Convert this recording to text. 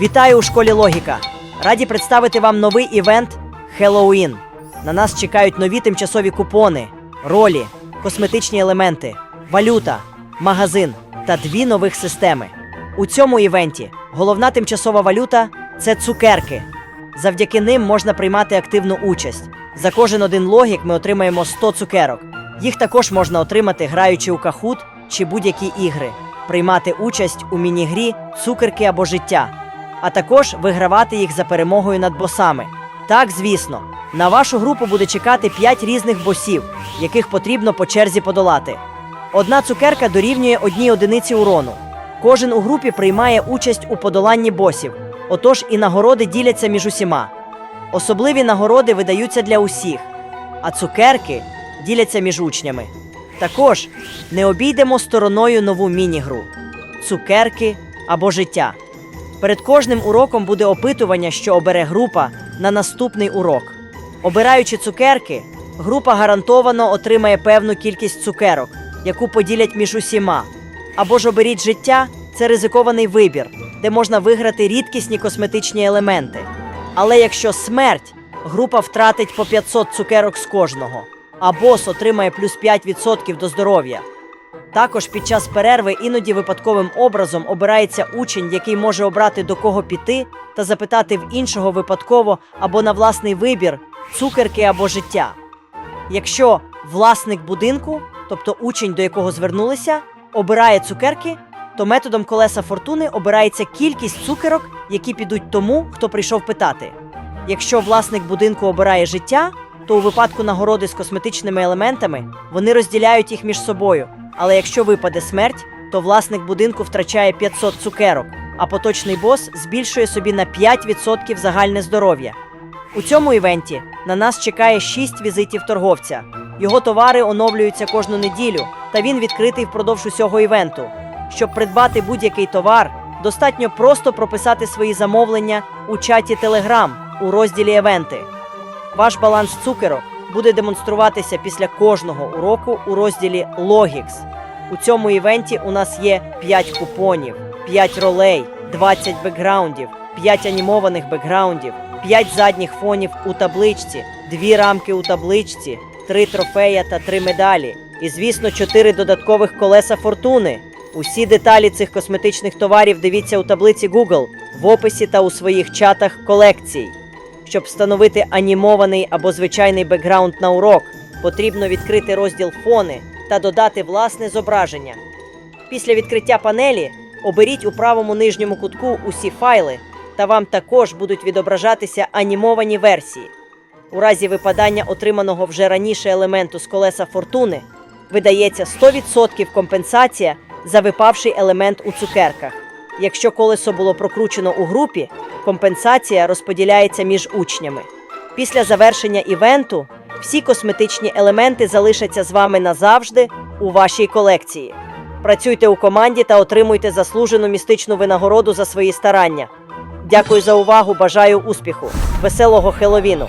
Вітаю у школі Логіка. Раді представити вам новий івент Хеллоуін. На нас чекають нові тимчасові купони, ролі, косметичні елементи, валюта, магазин та дві нових системи. У цьому івенті головна тимчасова валюта це цукерки. Завдяки ним можна приймати активну участь. За кожен один логік ми отримаємо 100 цукерок. Їх також можна отримати, граючи у кахут чи будь-які ігри, приймати участь у міні-грі, цукерки або життя, а також вигравати їх за перемогою над босами. Так, звісно, на вашу групу буде чекати 5 різних босів, яких потрібно по черзі подолати. Одна цукерка дорівнює одній одиниці урону. Кожен у групі приймає участь у подоланні босів, отож і нагороди діляться між усіма. Особливі нагороди видаються для усіх, а цукерки діляться між учнями. Також не обійдемо стороною нову міні-гру цукерки або життя. Перед кожним уроком буде опитування, що обере група на наступний урок. Обираючи цукерки, група гарантовано отримає певну кількість цукерок, яку поділять між усіма. Або ж оберіть життя це ризикований вибір, де можна виграти рідкісні косметичні елементи. Але якщо смерть, група втратить по 500 цукерок з кожного, а бос отримає плюс 5% до здоров'я. Також під час перерви іноді випадковим образом обирається учень, який може обрати до кого піти та запитати в іншого випадково або на власний вибір цукерки або життя. Якщо власник будинку, тобто учень, до якого звернулися, обирає цукерки, то методом колеса фортуни обирається кількість цукерок, які підуть тому, хто прийшов питати. Якщо власник будинку обирає життя, то у випадку нагороди з косметичними елементами вони розділяють їх між собою. Але якщо випаде смерть, то власник будинку втрачає 500 цукерок, а поточний бос збільшує собі на 5% загальне здоров'я. У цьому івенті на нас чекає 6 візитів торговця. Його товари оновлюються кожну неділю, та він відкритий впродовж усього івенту. Щоб придбати будь-який товар, достатньо просто прописати свої замовлення у чаті Telegram у розділі Евенти. Ваш баланс цукерок буде демонструватися після кожного уроку у розділі Logix. У цьому івенті у нас є 5 купонів, 5 ролей, 20 бекграундів, 5 анімованих бекграундів, 5 задніх фонів у табличці, 2 рамки у табличці, 3 трофея та 3 медалі. І, звісно, 4 додаткових колеса фортуни. Усі деталі цих косметичних товарів дивіться у таблиці Google в описі та у своїх чатах колекцій. Щоб встановити анімований або звичайний бекграунд на урок, потрібно відкрити розділ фони та додати власне зображення. Після відкриття панелі оберіть у правому нижньому кутку усі файли, та вам також будуть відображатися анімовані версії. У разі випадання отриманого вже раніше елементу з колеса фортуни видається 100% компенсація за випавший елемент у цукерках. Якщо колесо було прокручено у групі, компенсація розподіляється між учнями. Після завершення івенту всі косметичні елементи залишаться з вами назавжди у вашій колекції. Працюйте у команді та отримуйте заслужену містичну винагороду за свої старання. Дякую за увагу, бажаю успіху, веселого Хеловіну!